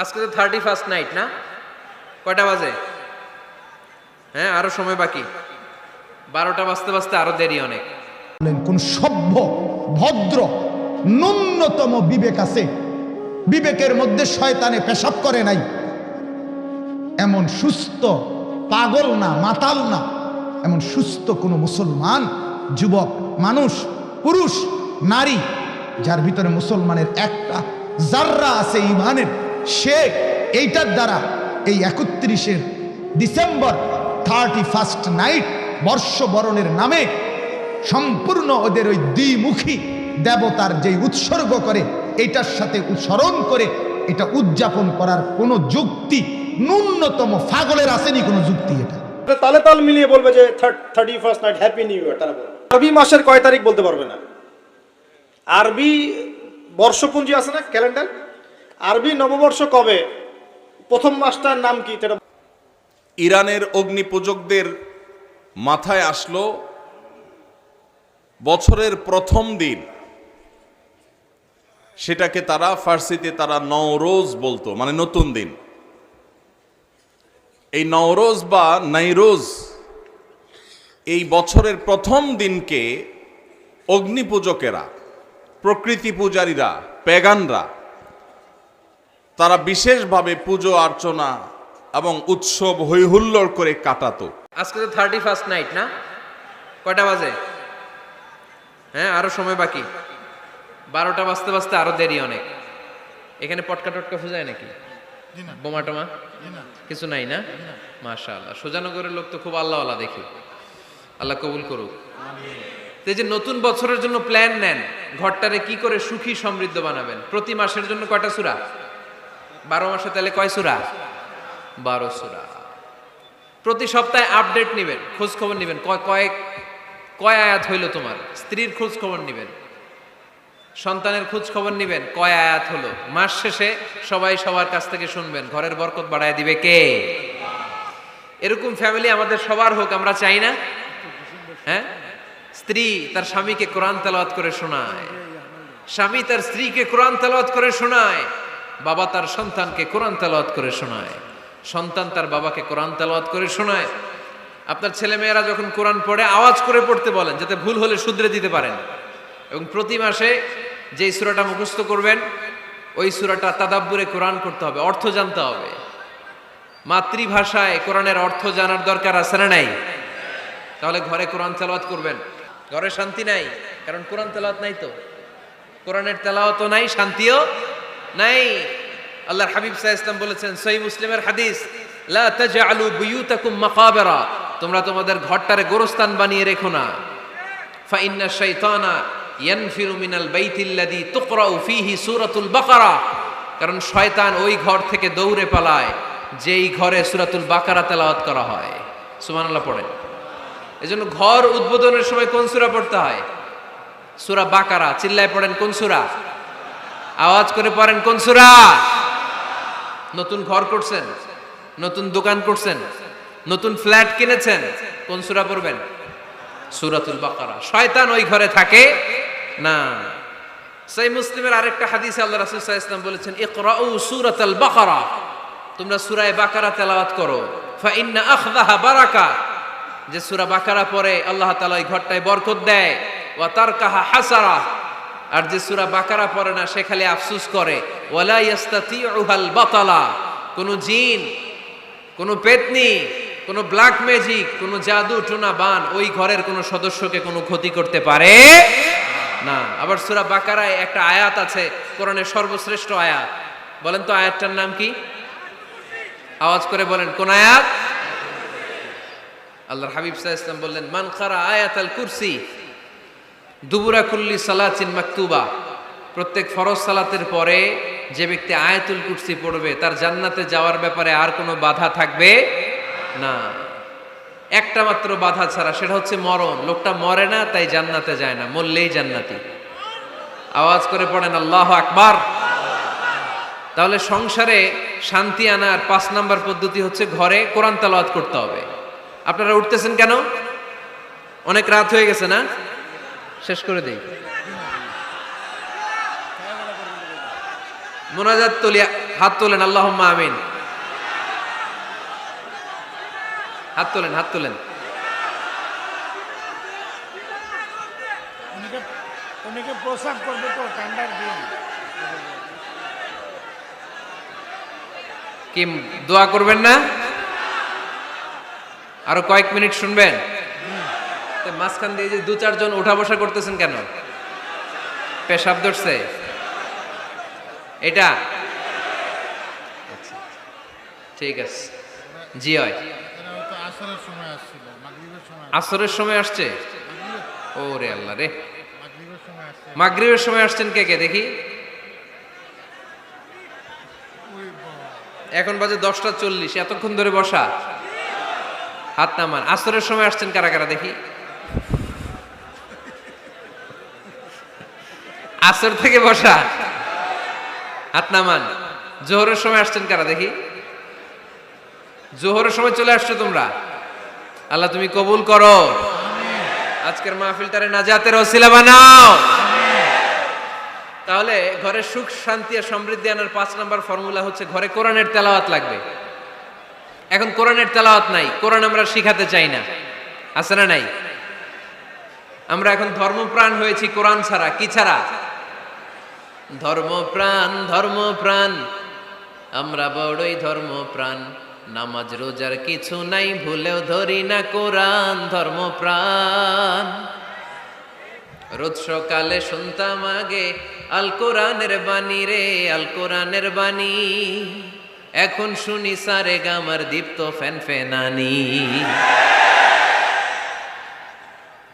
আজকে তো thirty first night না? কয়টা বাজে? হ্যাঁ আরও সময় বাকি। বারোটা বাজতে বাজতে আরও দেরি অনেক। কোন সভ্য, ভদ্র, ন্যূনতম বিবেক আছে? বিবেকের মধ্যে শয়তানে পেশাব করে নাই। এমন সুস্থ পাগল না, মাতাল না। এমন সুস্থ কোনো মুসলমান, যুবক, মানুষ, পুরুষ, নারী, যার ভিতরে মুসলমানের একটা জাররা আছে, ইমানের। সে এইটার দ্বারা এই একত্রিশের ডিসেম্বর থার্টি ফার্স্ট নাইট বর্ষবরণের নামে সম্পূর্ণ ওদের ওই দ্বিমুখী দেবতার যেই উৎসর্গ করে এটার সাথে স্মরণ করে, এটা উদযাপন করার কোনো যুক্তি, ন্যূনতম ফাগলের আসেনি কোনো যুক্তি এটা। তালে তাল মিলিয়ে বলবে যে thirty first night, happy new year, তারা বলবে। আরবি মাসের কয় তারিখ বলতে পারবে না। আরবি বর্ষপুঞ্জি আছে না, ক্যালেন্ডার? আরবি নববর্ষ কবে? প্রথম মাসটার নাম কি? ইরানের অগ্নিপূজকদের মাথায় আসলো বছরের প্রথম দিন। সেটাকে তারা ফার্সিতে তারা নওরোজ বলতো মানে নতুন দিন। এই নওরোজ বা নাইরোজ এই বছরের প্রথম দিনকে অগ্নিপূজকেরা, প্রকৃতি পূজারীরা পেগানরা তারা বিশেষভাবে পুজো অর্চনা এবং উৎসব হৈহুল্লোড় করে কাটাতো। আজকে তো থার্টি ফার্স্ট নাইট না? কয়টা বাজে? হ্যাঁ আরও সময় বাকি। বারোটা বাজতে বাজতে আরও দেরি অনেক। এখানে পটকা টটকা ফুজায় নাকি? বোমা টোমা? কিছু নাই না? মাশা আল্লাহ সুজানগরের লোক তো খুব আল্লাহওয়ালা দেখি। আল্লাহ কবুল করুক। তো এই যে নতুন বছরের জন্য প্ল্যান নেন ঘরটারে কি করে সুখী সমৃদ্ধ বানাবেন? প্রতি মাসের জন্য কয়টা সুরা? বারো মাসে তাহলে কয় সুরা? বারো সুরা। প্রতি সপ্তাহে আপডেট নেবেন খোঁজ খবর নেবেন। কয় কয়েক কয় আয়াত হইল তোমার? স্ত্রীর খোঁজ খবর নেবেন, সন্তানের খোঁজ খবর নেবেন, কয় আয়াত হলো? মাস শেষে সবাই সবার কাছ থেকে শুনবেন, ঘরের বরকত বাড়ায় দিবে কে? এরকম ফ্যামিলি আমাদের সবার হোক, আমরা চাই না? হ্যাঁ? স্ত্রী তার স্বামীকে কোরআন তেলাওয়াত করে শোনায়। স্বামী তার স্ত্রীকে কোরআন তেলাওয়াত করে শোনায়। বাবা তার সন্তানকে কোরআন তেলাওয়াত করে শোনায়। সন্তান তার বাবাকে কোরআন তেলাওয়াত করে শোনায়। আপনার ছেলে মেয়েরা যখন কোরআন পড়ে, আওয়াজ করে পড়তে বলেন, যাতে ভুল হলে শুধরে দিতে পারেন। এবং প্রতি মাসে যেই সূরাটা মুখস্থ করবেন, ওই সূরাটা তাদাব্বুরে কোরআন করতে হবে, অর্থ জানতে হবে। মাতৃভাষায় কোরআনের অর্থ জানার দরকার আছে না নাই? তাহলে ঘরে কোরআন তেলাওয়াত করবেন। ঘরে শান্তি নাই? কারণ কোরআন তেলাওয়াত নাই তো? কোরআনের তেলাওয়াতও নাই, শান্তিও নাই। আল্লাহর হাবিব সাহা ইসলাম বলেছেন সহি মুসলিমের হাদিস, লা তাজআলু বুয়ুতাকুম মাকাবেরা তোমরা তোমাদের ঘরটারে গোরস্থান বানিয়ে রেখো না। ফা ইন্না শাইতানা ইয়ানফিরু মিনাল বাইতিল্লাযী তুকরাউ ফীহি বাকারা কারণ শয়তান ওই ঘর থেকে দৌড়ে পালায়, যেই ঘরে সূরাতুল বাকারা তেলাওয়াত করা হয়। সুবহানাল্লাহ পড়ে এজন্য ঘর উদ্বোধনের সময় কোন সূরা পড়তে হয়? সূরা বাকারা। চিল্লায় পড়েন কোন সূরা? আওয়াজ করে পড়েন, কোন সূরা? নতুন ঘর করছেন, নতুন দোকান করছেন, নতুন ফ্ল্যাট কিনেছেন, কোন সূরা পড়বেন? সূরাতুল বাকারা। শয়তান ওই ঘরে থাকে না। সেই মুসলিমের আরেকটা হাদিসে আল্লাহ রাসূল ওয়াসাল্লাম বলেছেন, ইকরাউ সূরাতাল বাকারা। তোমরা সূরা বাকারা তেলাওয়াত করো। ফা ইন্না আখযাহা বারাকা। যে সূরা বাকারা পড়ে, আল্লাহ তাআলা ওই ঘরটায় বরকত দেয়। ওয়া তারকাহা হাসারা আর যে সুরা বাকারা পড়ে না, সে খালি আফসোস করে। ওয়ালা কোন জিন, কোন পেতনি, কোন ব্ল্যাক ম্যাজিক, কোন জাদু টোনা বান ওই ঘরের কোন সদস্যকে কোনো ক্ষতি করতে পারে না। আবার সুরা বাকারায় একটা আয়াত আছে, কোরআনের সর্বশ্রেষ্ঠ আয়াত। বলেন তো আয়াতটার নাম কি? আওয়াজ করে বলেন, কোন আয়াত? আল্লাহর হাবিব আলাইহি ওয়াসাল্লাম বললেন, মান খারা আয়াতাল কুরসি? দুবুরা কুল্লি সালাচিন মাকতুবা। প্রত্যেক ফরজ সালাতের পরে যে ব্যক্তি আয়াতুল কুরসি পড়বে, তার জান্নাতে যাওয়ার ব্যাপারে আর কোনো বাধা থাকবে না। একটা মাত্র বাধা ছাড়া, সেটা হচ্ছে মরণ। লোকটা মরে না, তাই জান্নাতে যায় না, মরলেই জান্নাতি। আওয়াজ করে পড়েন, আল্লাহ আকবার! তাহলে সংসারে শান্তি আনার পাঁচ নাম্বার পদ্ধতি হচ্ছে ঘরে কোরআন তালাওয়াত করতে হবে। আপনারা উঠতেছেন কেন? অনেক রাত হয়ে গেছে না? শেষ করে দেই। মোনাজাত তলিয়া হাত তোলেন আল্লাহ আমিন। হাত তোলেন হাত তোলেন। উনিকে উনিকে প্রসাব করবে তো ঠান্ডার দিন কি দোয়া করবেন না? আরও কয়েক মিনিট শুনবেন? মাঝখান দিয়ে যে দু চারজন উঠা বসা করতেছেন কেন? পেশাব ধরছে। এটা? ঠিক আছে। জি হয়। আসরের সময় আসছে। ও রে আল্লাহ রে। মাগরিবের সময় আসছেন কে কে? দেখি। এখন বাজে দশটা চল্লিশ, এতক্ষণ ধরে বসা। হাত নামান। আসরের সময় আসছেন কারা কারা? দেখি। আসর থেকে বসা। হাত নামান। জোহরের সময় আসছেন কারা দেখি? জোহরের সময় চলে আসছো তোমরা? আল্লাহ তুমি কবুল করো। আজকের মাহফিল তারে নাজাতের ওসিলা বানাও। তাহলে ঘরে সুখ, শান্তি আর সমৃদ্ধি আনার পাঁচ নাম্বার ফর্মুলা হচ্ছে ঘরে কোরআনের তেলাওয়াত লাগবে। এখন কোরআনের তেলাওয়াত নাই, কোরআন আমরা শিখাতে চাই না। আছে না নাই? আমরা এখন ধর্মপ্রাণ হয়েছি কোরআন ছাড়া, কি ছাড়া? ধর্মপ্রাণ ধর্মপ্রাণ আমরা বড়ই ধর্মপ্রাণ নামাজ, রোজার কিছু নাই, ভুলেও ধরি না কোরআন ধর্মপ্রাণ রোজ সকালে শুনতাম আগে, আল কোরআনের বাণী রে, আল কোরআনের বাণী। এখন শুনি সারে গামার দীপ্ত ফ্যান ফেনানি।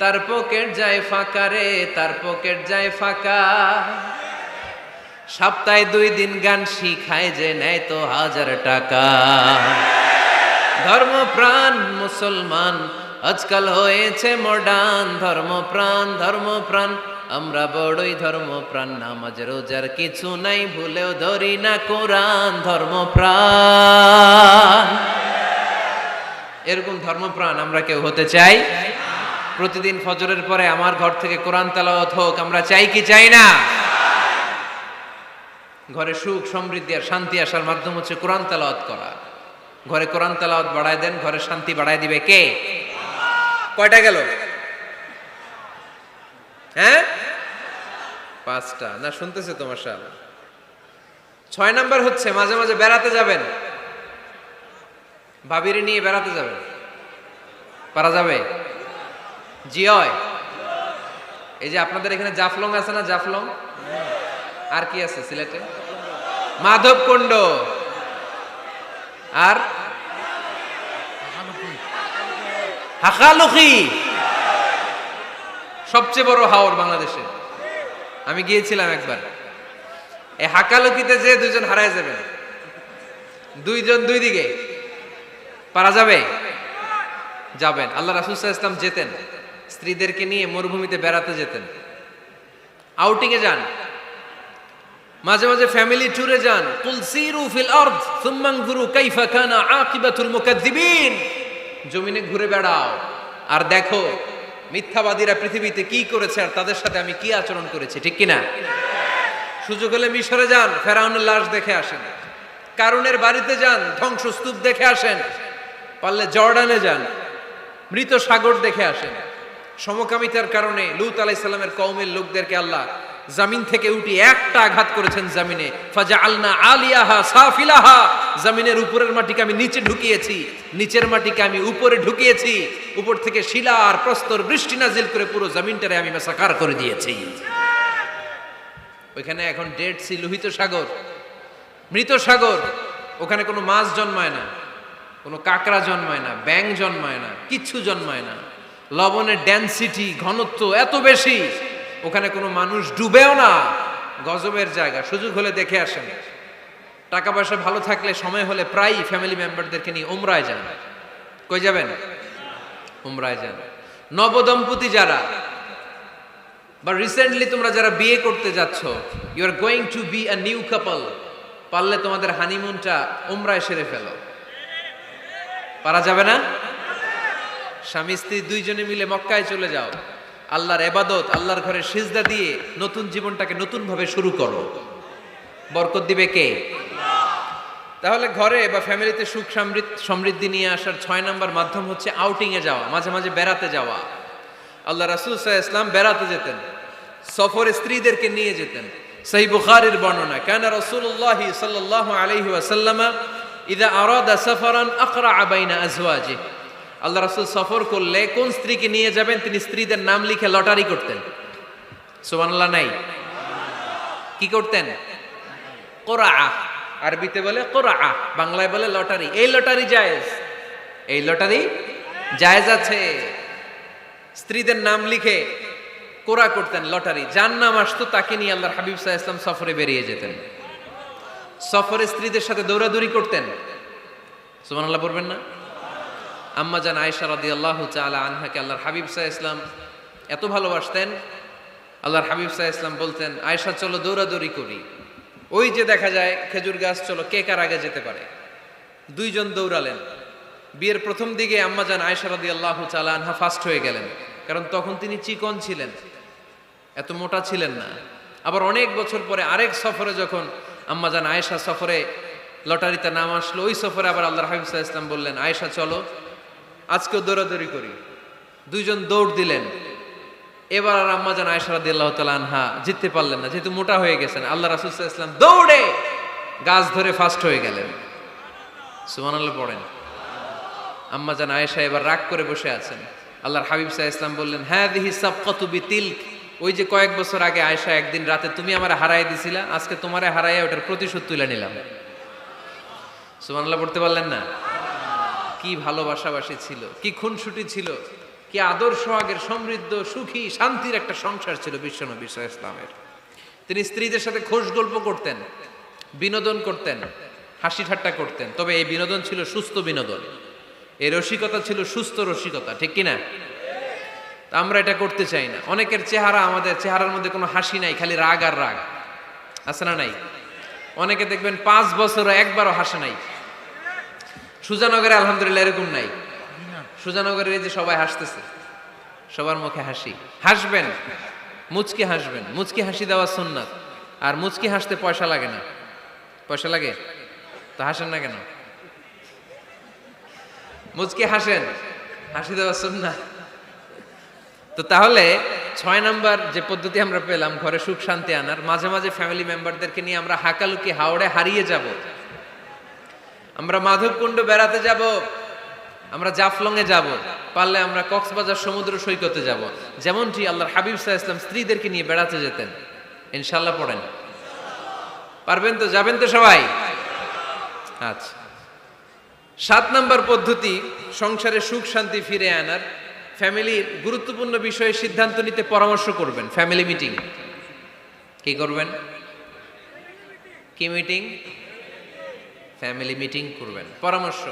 তার পকেট যায় ফাঁকা রে, তার পকেট যায় ফাঁকা। সপ্তাহে দুই দিন গান শিখায় যে নেয় তো হাজার টাকা। ধর্মপ্রাণ মুসলমান, আজকাল হয়েছে মডার্ন ধর্মপ্রাণ ধর্মপ্রাণ, আমরা বড়ই ধর্মপ্রাণ। নামাজ, রোজার কিছু নাই, ভুলেও ধরি না কোরআন। ধর্মপ্রাণ। এরকম ধর্মপ্রাণ আমরা কেউ হতে চাই? প্রতিদিন ফজরের পরে আমার ঘর থেকে কোরআন তালাওয়াত হোক, আমরা চাই কি চাই না? ঘরে সুখ, সমৃদ্ধি আর শান্তি আসার মাধ্যম হচ্ছে কোরআন তালাওয়াত করা। ঘরে কোরআন তালাওয়াত বাড়ায় দেন, ঘরে শান্তি বাড়ায় দিবে কে? কয়টা গেল? হ্যাঁ? পাঁচটা। না, শুনতেছে তোমার সাল। ছয় নাম্বার হচ্ছে, মাঝে মাঝে বেড়াতে যাবেন। ভাবিরে নিয়ে বেড়াতে যাবেন। পারা যাবে? জি, হয়। এই যে আপনাদের এখানে জাফলং আছে না জাফলং? আর কি আছে সিলেটে? মাধবকুণ্ড। আর? হাকালুকি সবচেয়ে বড় হাওর বাংলাদেশে। আমি গিয়েছিলাম একবার। এই হাকালুকিতে যে দুজন হারায় যাবেন দুইজন দুই দিকে। পারা যাবে? যাবেন। আল্লাহ রাসুল ইসলাম যেতেন। স্ত্রীদেরকে নিয়ে মরুভূমিতে বেড়াতে যেতেন। আউটিংয়ে যান। মাঝে মাঝে ফ্যামিলি ট্যুরে যান। তুলসিরু ফিল আরদ, সুম্মা আনজুরু কাইফা কানা আকিবাতুল মুকাজ্জিবিন জমিনে ঘুরে বেড়াও। আর দেখো, মিথ্যাবাদীরা পৃথিবীতে কি করেছে আর তাদের সাথে আমি কি আচরণ করেছি, ঠিক কি না সুযোগ হলে মিশরে যান, ফেরাউনের লাশ দেখে আসেন। কারুনের বাড়িতে যান, ধ্বংসস্তূপ দেখে আসেন। পারলে জর্ডানে যান। মৃত সাগর দেখে আসেন। সমকামিতার কারণে লুত আলাইসাল্লামের কওমের লোকদেরকে আল্লাহ জামিন থেকে উঠি একটা আঘাত করেছেন জামিনে। ফাজা আলনা আলিয়াহা সাফিলাহা। জামিনের উপরের মাটিকে আমি নিচে ঢুকিয়েছি। নিচের মাটিকে আমি উপরে ঢুকিয়েছি। উপর থেকে শিলা আর প্রস্তর বৃষ্টি নাজিল করে পুরো জামিনটারে আমি মেসাকার করে দিয়েছি। ওইখানে এখন ডেড সি লোহিত সাগর। মৃত সাগর। ওখানে কোনো মাছ জন্মায় না। কোনো কাঁকড়া জন্মায় না। ব্যাং জন্মায় না। কিচ্ছু জন্মায় না। লবণের ডেন্সিটি ঘনত্ব এত বেশি, ওখানে কোনো মানুষ ডুবেও না, গজবের জায়গা। সুযোগ হলে দেখে আসেন। টাকা পয়সা ভালো থাকলে সময় হলে প্রায়ই ফ্যামিলি মেম্বারদেরকে নিয়ে উমরায় যান। কই যাবেন? উমরায় যান। নবদম্পতি যারা, বা রিসেন্টলি তোমরা যারা বিয়ে করতে যাচ্ছ you are going to be a new couple পারলে তোমাদের হানিমুনটা উমরায় সেরে ফেলো। পারা যাবে না? স্বামী স্ত্রী দুইজনে মিলে মক্কায় চলে যাও। আল্লাহর এবাদত, আল্লাহর ঘরে সিজদা দিয়ে নতুন জীবনটাকে নতুন ভাবে শুরু করো। বরকত দিবে কে? তাহলে ঘরে বা ফ্যামিলিতে সুখ সমৃদ্ধ নিয়ে আসার ছয় নম্বর মাধ্যম হচ্ছে আউটিং এ যাওয়া, মাঝে মাঝে বেড়াতে যাওয়া। আল্লাহ রাসুল সাহা ইসলাম বেড়াতে যেতেন, সফরে স্ত্রীদেরকে নিয়ে যেতেন। সেই বুখারির বর্ণনা, কেন রসুল্লাহ সাল্লাহ আলহি ওয়াসাল্লামা ইদা আরাদা সফরান আকরা আবাইনা আজওয়াজে আল্লাহ রাসুল সফর করলে কোন স্ত্রীকে নিয়ে যাবেন? তিনি স্ত্রীদের নাম লিখে লটারি করতেন। সুবহানাল্লাহ, নাই। কি করতেন? কোরআ আরবিতে বলে কোরআ বাংলায় বলে লটারি। এই লটারি জায়েজ। এই লটারি জায়েজ আছে। স্ত্রীদের নাম লিখে কোরা করতেন লটারি। যার নাম আসতো তাকে নিয়ে আল্লাহর হাবিব সাহা ইসলাম সফরে বেরিয়ে যেতেন। সফরে স্ত্রীদের সাথে দৌড়াদৌড়ি করতেন। সুমান আল্লাহ পড়বেন না? আম্মা জান আয়েশা রাদি আল্লাহ চালা আনহাকে আল্লাহর হাবিব সাহা ইসলাম এত ভালোবাসতেন। আল্লাহর হাবিব সাহা ইসলাম বলতেন, আয়েশা, চলো দৌড়াদৌড়ি করি। ওই যে দেখা যায়, খেজুর গাছ, চলো, কে কার আগে যেতে পারে? দুইজন দৌড়ালেন। বিয়ের প্রথম দিকে আম্মা জান আয়েশা রাদি আল্লাহ আনহা ফার্স্ট হয়ে গেলেন, কারণ তখন তিনি চিকন ছিলেন, এত মোটা ছিলেন না। আবার অনেক বছর পরে আরেক সফরে যখন আম্মা জান আয়েশা সফরে লটারিতে নাম আসলো, ওই সফরে আবার আল্লাহ হাবিব ইসলাম বললেন, আয়েশা, চলো। আজকেও দৌড়াদৌড়ি করি। দুইজন দৌড় দিলেন। এবার আর আম্মা জান আয়েশা রাদি আল্লাহ আনহা জিততে পারলেন না, যেহেতু মোটা হয়ে গেছেন। আল্লাহ রাসুল ইসলাম দৌড়ে গাছ ধরে ফার্স্ট হয়ে গেলেন। সুমান আল্লাহ পড়েন। আম্মা জান আয়েশা এবার রাগ করে বসে আছেন। আল্লাহর হাবিব সাহা ইসলাম বললেন হ্যাঁ দিহি সাবকাতু বি তিলক ওই যে কয়েক বছর আগে আয়েশা একদিন রাতে, তুমি আমার হারাই দিছিলা, আজকে তোমারে হারাইয়া ওটার প্রতিশোধ তুলে নিলাম। সুবহানাল্লাহ পড়তে পারলেন না? কি ভালোবাসাবাসি ছিল, কি খুনসুটি ছিল, কি আদর্শ আগের সমৃদ্ধ, সুখী, শান্তির একটা সংসার ছিল বিশ্বনবী ইসলামের তিনি স্ত্রীদের সাথে খোশ গল্প করতেন, বিনোদন করতেন, হাসি ঠাট্টা করতেন, তবে এই বিনোদন ছিল সুস্থ বিনোদন। এই রসিকতা ছিল সুস্থ রসিকতা, ঠিক কিনা? আমরা এটা করতে চাই না। অনেকের চেহারা আমাদের চেহারার মধ্যে কোনো হাসি নাই, খালি রাগ আর রাগ। আছে না নাই? অনেকে দেখবেন পাঁচ বছরও একবারও হাসে নাই। সুজানগরে আলহামদুলিল্লাহ এরকম নাই। সুজানগরের এই যে সবাই হাসতেছে সবার মুখে হাসি। হাসবেন মুচকি হাসবেন। মুচকি হাসি দেওয়া সুন্নাত। আর মুচকি হাসতে পয়সা লাগে না। পয়সা লাগে? তো হাসেন না কেন? মুচকি হাসেন হাসি দেওয়া সুন্নাত। তো তাহলে ছয় নাম্বার যে পদ্ধতি আমরা পেলাম ঘরে সুখ শান্তি আনার মাঝে মাঝে ফ্যামিলি মেম্বারদেরকে নিয়ে আমরা হাকালুকি হাওড়ে হারিয়ে যাব। আমরা মাধবকুণ্ড বেড়াতে যাব, আমরা জাফলং এ যাব, পারলে আমরা কক্সবাজার সমুদ্র সৈকতে যাব। যেমনটি আল্লাহর হাবিব সাহা ইসলাম স্ত্রীদেরকে নিয়ে বেড়াতে যেতেন। ইনশাল্লাহ পড়েন। পারবেন তো? যাবেন তো সবাই? আচ্ছা। সাত নাম্বার পদ্ধতি, সংসারে সুখ শান্তি ফিরে আনার। ফ্যামিলির গুরুত্বপূর্ণ বিষয়ে সিদ্ধান্ত নিতে পরামর্শ করবেন। Family meeting. কি করবেন? কি মিটিং? ফ্যামিলি মিটিং করবেন। পরামর্শ।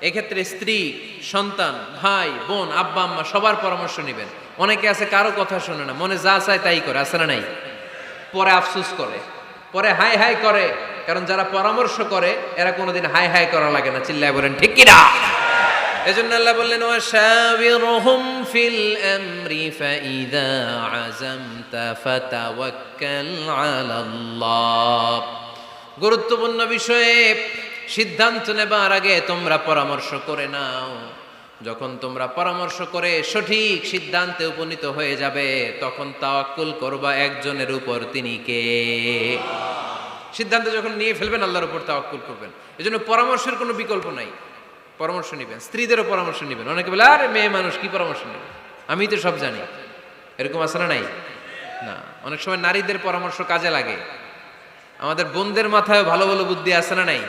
এক্ষেত্রে স্ত্রী, সন্তান, ভাই, বোন, আব্বা, আম্মা সবার পরামর্শ নেবেন। অনেকে আছে কারও কথা শোনে না, মনে যা চায় তাই করে, আছে না নাই? পরে আফসুস করে। পরে হাই হাই করে। কারণ যারা পরামর্শ করে, এরা কোনোদিন হাই হাই করা লাগে না, চিল্লায় বলেন, ঠিক কিনা এজন্য আল্লাহ বললেন, ওয়াশাবিরহুম ফিল আমরি ফাইদা আযামতা ফাতাওয়াক্কাল আলাল্লাহ। গুরুত্বপূর্ণ বিষয়ে সিদ্ধান্ত নেবার আগে তোমরা পরামর্শ করে নাও। যখন তোমরা পরামর্শ করে সঠিক সিদ্ধান্তে উপনীত হয়ে যাবে, তখন তাওয়াক্কুল করবা একজনের উপর তিনি কে? সিদ্ধান্ত যখন নিয়ে ফেলবেন, আল্লাহর উপর তাওয়াক্কুল করবেন। এজন্য পরামর্শের কোনো বিকল্প নাই। পরামর্শ নেবেন, স্ত্রীদেরও পরামর্শ নেবেন। অনেকে বলে, আরে, মেয়ে মানুষ, কি পরামর্শ নেবে? আমি তো সব জানি। এরকম না নাই? না। অনেক সময় নারীদের পরামর্শ কাজে লাগে। আমাদের বোনদের মাথায় ভালো ভালো বুদ্ধি আসে না নাই?